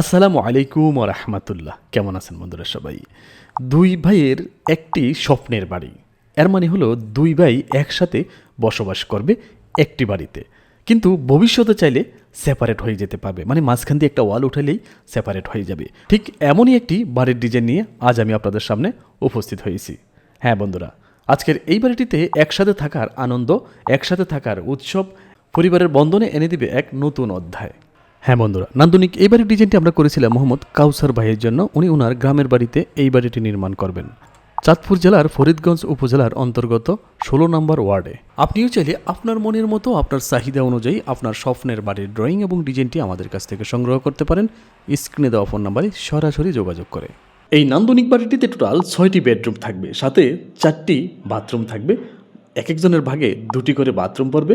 আসসালামু আলাইকুম রহমতুল্লাহ। কেমন আছেন বন্ধুরা সবাই? দুই ভাইয়ের একটি স্বপ্নের বাড়ি। এর মানে হলো দুই ভাই একসাথে বসবাস করবে একটি বাড়িতে। কিন্তু ভবিষ্যতে চাইলে সেপারেট হয়ে যেতে পারবে। মানে মাঝখান দিয়ে একটা ওয়াল উঠালেই সেপারেট হয়ে যাবে। ঠিক এমনই একটি বাড়ির ডিজাইন নিয়ে আজ আমি আপনাদের সামনে উপস্থিত হয়েছি। হ্যাঁ বন্ধুরা, আজকের এই বাড়িটিতে একসাথে থাকার আনন্দ, একসাথে থাকার উৎসব, পরিবারের বন্ধনে এনে দিবে এক নতুন অধ্যায়। হ্যাঁ বন্ধুরা, নান্দনিক এই বাড়ির ডিজাইনটি আমরা করেছিলাম মোহাম্মদ কাউসার ভাইয়ের জন্য। উনি ওনার গ্রামের বাড়িতে এই বাড়িটি নির্মাণ করবেন। চাঁদপুর জেলার ফরিদগঞ্জ উপজেলার অন্তর্গত ষোলো নম্বর ওয়ার্ডে। আপনিও চাইলে আপনার মনের মতো, আপনার চাহিদা অনুযায়ী আপনার স্বপ্নের বাড়ির ড্রয়িং এবং ডিজাইনটি আমাদের কাছ থেকে সংগ্রহ করতে পারেন। স্ক্রিনে দেওয়া ফোন নাম্বারে সরাসরি যোগাযোগ করে। এই নান্দনিক বাড়িটিতে টোটাল ছয়টি বেডরুম থাকবে, সাথে চারটি বাথরুম থাকবে। এক একজনের ভাগে দুটি করে বাথরুম পড়বে,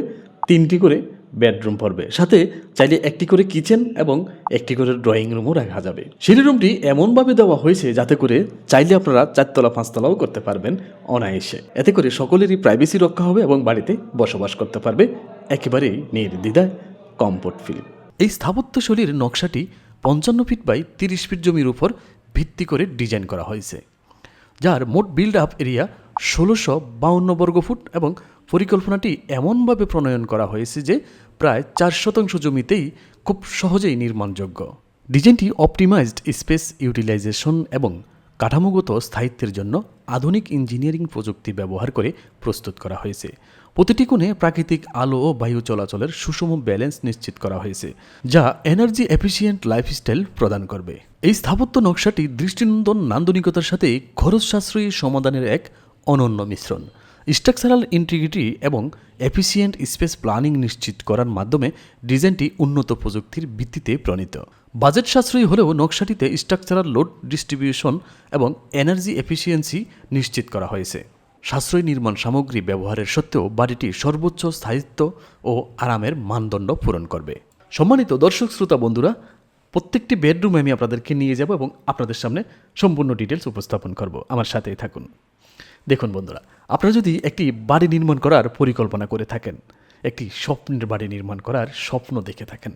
তিনটি করে বেডরুম পড়বে। সাথে চাইলে একটি করে কিচেন এবং একটি করে ড্রয়িং রুমও রাখা যাবে। সিঁড়ি রুমটি এমনভাবে দেওয়া হয়েছে যাতে করে চাইলে আপনারা চারতলা, পাঁচতলাও করতে পারবেন অনায়াসে। এতে করে সকলেরই প্রাইভেসি রক্ষা হবে এবং বাড়িতে বসবাস করতে পারবে একেবারেই নির্দ্বিধায় কমফোর্ট ফিল এই স্থাপত্যশৈলীর নকশাটি পঞ্চান্ন ফিট বাই তিরিশ ফিট জমির উপর ভিত্তি করে ডিজাইন করা হয়েছে, যার মোট বিল্ড আপ এরিয়া ষোলোশো বাউন্ন বর্গফুট এবং পরিকল্পনাটি এমনভাবে প্রণয়ন করা হয়েছে যে প্রায় চার শতাংশ জমিতেই খুব সহজেই নির্মাণযোগ্য। ডিজাইনটি অপটিমাইজড স্পেস ইউটিলাইজেশন এবং কাঠামোগত স্থায়িত্বের জন্য আধুনিক ইঞ্জিনিয়ারিং প্রযুক্তি ব্যবহার করে প্রস্তুত করা হয়েছে। প্রতিটি কোণে প্রাকৃতিক আলো ও বায়ু চলাচলের সুষম ব্যালেন্স নিশ্চিত করা হয়েছে, যা এনার্জি এফিসিয়েন্ট লাইফস্টাইল প্রদান করবে। এই স্থাপত্য নকশাটি দৃষ্টিনন্দন নান্দনিকতার সাথে খরচ সাশ্রয়ী সমাধানের এক অনন্য মিশ্রণ। স্ট্রাকচারাল ইন্টিগ্রিটি এবং এফিসিয়েন্ট স্পেস প্ল্যানিং নিশ্চিত করার মাধ্যমে ডিজাইনটি উন্নত প্রযুক্তির ভিত্তিতে প্রণীত। বাজেট সাশ্রয়ী হলেও নকশাটিতে স্ট্রাকচারাল লোড ডিস্ট্রিবিউশন এবং এনার্জি এফিসিয়েন্সি নিশ্চিত করা হয়েছে। সাশ্রয়ী নির্মাণ সামগ্রী ব্যবহারের সত্ত্বেও বাড়িটি সর্বোচ্চ স্থায়িত্ব ও আরামের মানদণ্ড পূরণ করবে। সম্মানিত দর্শক, শ্রোতা, বন্ধুরা, প্রত্যেকটি বেডরুমে আমি আপনাদেরকে নিয়ে যাব এবং আপনাদের সামনে সম্পূর্ণ ডিটেলস উপস্থাপন করব। আমার সাথেই থাকুন। দেখুন বন্ধুরা, আপনারা যদি একটি বাড়ি নির্মাণ করার পরিকল্পনা করে থাকেন, একটি স্বপ্নের বাড়ি নির্মাণ করার স্বপ্ন দেখে থাকেন,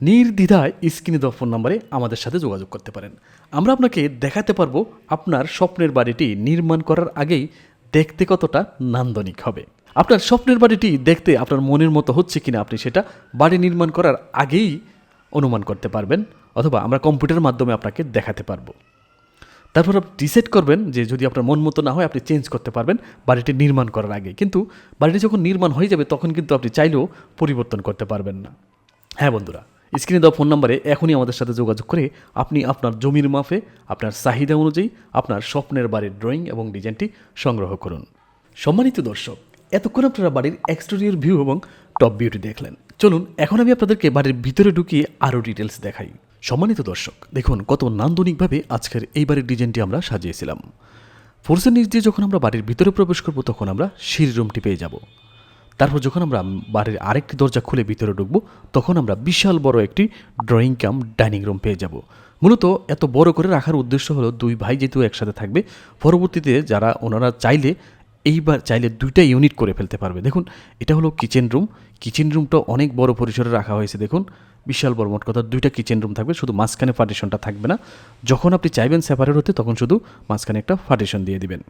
নির্দ্বিধায় স্ক্রিনে দেওয়া ফোন নম্বরে আমাদের সাথে যোগাযোগ করতে পারেন। আমরা আপনাকে দেখাতে পারব আপনার স্বপ্নের বাড়িটি নির্মাণ করার আগেই দেখতে কতটা নান্দনিক হবে। আপনার স্বপ্নের বাড়িটি দেখতে আপনার মনের মতো হচ্ছে কিনা আপনি সেটা বাড়ি নির্মাণ করার আগেই অনুমান করতে পারবেন, অথবা আমরা কম্পিউটারের মাধ্যমে আপনাকে দেখাতে পারব। তারপর আপনি ডিসাইড করবেন যে যদি আপনার মন মতো না হয় আপনি চেঞ্জ করতে পারবেন বাড়িটি নির্মাণ করার আগে। কিন্তু বাড়িটি যখন নির্মাণ হয়ে যাবে তখন কিন্তু আপনি চাইলেও পরিবর্তন করতে পারবেন না। হ্যাঁ বন্ধুরা স্ক্রিনে দেওয়া ফোন নম্বরে এখনই আমাদের সাথে যোগাযোগ করে আপনি আপনার জমির মাফে আপনার চাহিদা অনুযায়ী আপনার স্বপ্নের বাড়ির ড্রয়িং এবং ডিজাইনটি সংগ্রহ করুন। সম্মানিত দর্শক, এতক্ষণ আপনারা বাড়ির এক্সটেরিয়র ভিউ এবং টপ ভিউটি দেখলেন। চলুন, এখন আমি আপনাদেরকে বাড়ির ভিতরে ঢুকিয়ে আরও ডিটেলস দেখাই। সম্মানিত দর্শক, দেখুন কত নান্দনিকভাবে আজকের এই বাড়ির ডিজাইনটি আমরা সাজিয়েছিলাম। ফোর্সের নিচ দিয়ে যখন আমরা বাড়ির ভিতরে প্রবেশ করব, তখন আমরা সিঁড়ি রুমটি পেয়ে যাব। তারপর যখন আমরা বাড়ির আরেকটি দরজা খুলে ভিতরে ঢুকবো, তখন আমরা বিশাল বড় একটি ড্রয়িং কাম ডাইনিং রুম পেয়ে যাব। মূলত এত বড় করে রাখার উদ্দেশ্য হলো দুই ভাই যেহেতু একসাথে থাকবে, পরবর্তীতে যারা ওনারা চাইলে এইবার চাইলে দুইটা ইউনিট করে ফেলতে পারবে। দেখুন, এটা হলো কিচেন রুম কিচেন রুমটা অনেক বড় পরিসরে রাখা হয়েছে, দেখুন। বিশাল বড়, মোট কথা দুইটা কিচেন রুম থাকবে, শুধু মাঝখানে পার্টিশনটা থাকবে না। যখন আপনি চাইবেন সেপারেট হতে, তখন শুধু মাঝখানে একটা পার্টিশন দিয়ে দিবেন।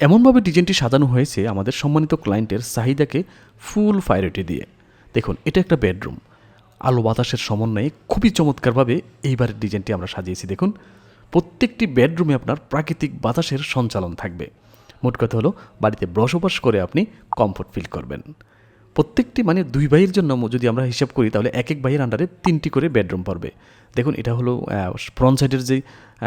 এমনভাবে ডিজাইনটি সাজানো হয়েছে আমাদের সম্মানিত ক্লায়েন্টের চাহিদাকে ফুল প্রায়োরিটি দিয়ে। দেখুন, এটা একটা বেডরুম আলো বাতাসের সমন্বয়ে খুবই চমৎকারভাবে এইবারের ডিজাইনটি আমরা সাজিয়েছি, দেখুন। প্রত্যেকটি বেডরুমে আপনার প্রাকৃতিক বাতাসের সঞ্চালন থাকবে। মোট কথা হলো, বাড়িতে বসবাস করে আপনি কমফোর্ট ফিল করবেন। প্রত্যেকটি মানে দুই ভাইয়ের জন্য যদি আমরা হিসাব করি, তাহলে এক এক ভাইয়ের আন্ডারে তিনটি করে বেডরুম পড়বে। দেখুন, এটা হলো ফ্রন্ট সাইডের যে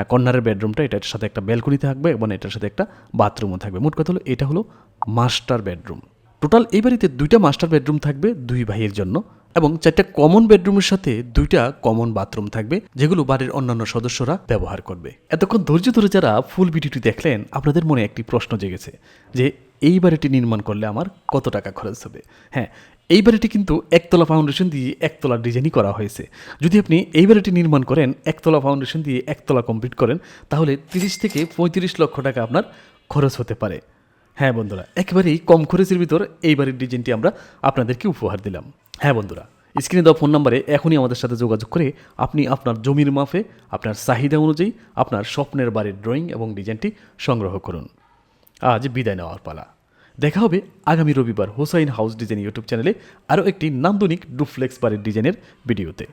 কর্নারের বেডরুমটা এটার সাথে একটা ব্যালকনি থাকবে এবং এটার সাথে একটা বাথরুমও থাকবে। মোট কথা হলো, এটা হলো মাস্টার বেডরুম টোটাল এই বাড়িতে দুইটা মাস্টার বেডরুম থাকবে দুই ভাইয়ের জন্য এবং চারটা কমন বেডরুমের সাথে দুইটা কমন বাথরুম থাকবে, যেগুলো বাড়ির অন্যান্য সদস্যরা ব্যবহার করবে। এতক্ষণ ধৈর্য ধরে যারা ফুল ভিডিওটি দেখলেন, আপনাদের মনে একটি প্রশ্ন জেগেছে যে, এই বাড়িটি নির্মাণ করলে আমার কত টাকা খরচ হবে? হ্যাঁ এই বাড়িটি কিন্তু একতলা ফাউন্ডেশন দিয়ে একতলা ডিজাইনই করা হয়েছে। যদি আপনি এই বাড়িটি নির্মাণ করেন, একতলা ফাউন্ডেশন দিয়ে একতলা কমপ্লিট করেন, তাহলে তিরিশ থেকে পঁয়ত্রিশ লক্ষ টাকা আপনার খরচ হতে পারে। হ্যাঁ বন্ধুরা, একেবারেই কম খরচের ভিতর এই বাড়ির ডিজাইনটি আমরা আপনাদেরকে উপহার দিলাম। হ্যাঁ বন্ধুরা স্ক্রিনে দেওয়া ফোন নাম্বারে এখনই আমাদের সাথে যোগাযোগ করে আপনি আপনার জমির মাফে আপনার চাহিদা অনুযায়ী আপনার স্বপ্নের বাড়ির ড্রয়িং এবং ডিজাইনটি সংগ্রহ করুন। আজ বিদায় নেওয়ার পালা। দেখা হবে আগামী রবিবার হোসাইন হাউস ডিজাইন ইউটিউব চ্যানেলে আরও একটি নান্দনিক ডুফ্লেক্স বাড়ির ডিজাইনের ভিডিওতে।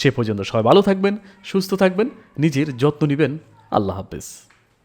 সে পর্যন্ত সবাই ভালো থাকবেন, সুস্থ থাকবেন, নিজের যত্ন নেবেন। আল্লাহ হাফেজ।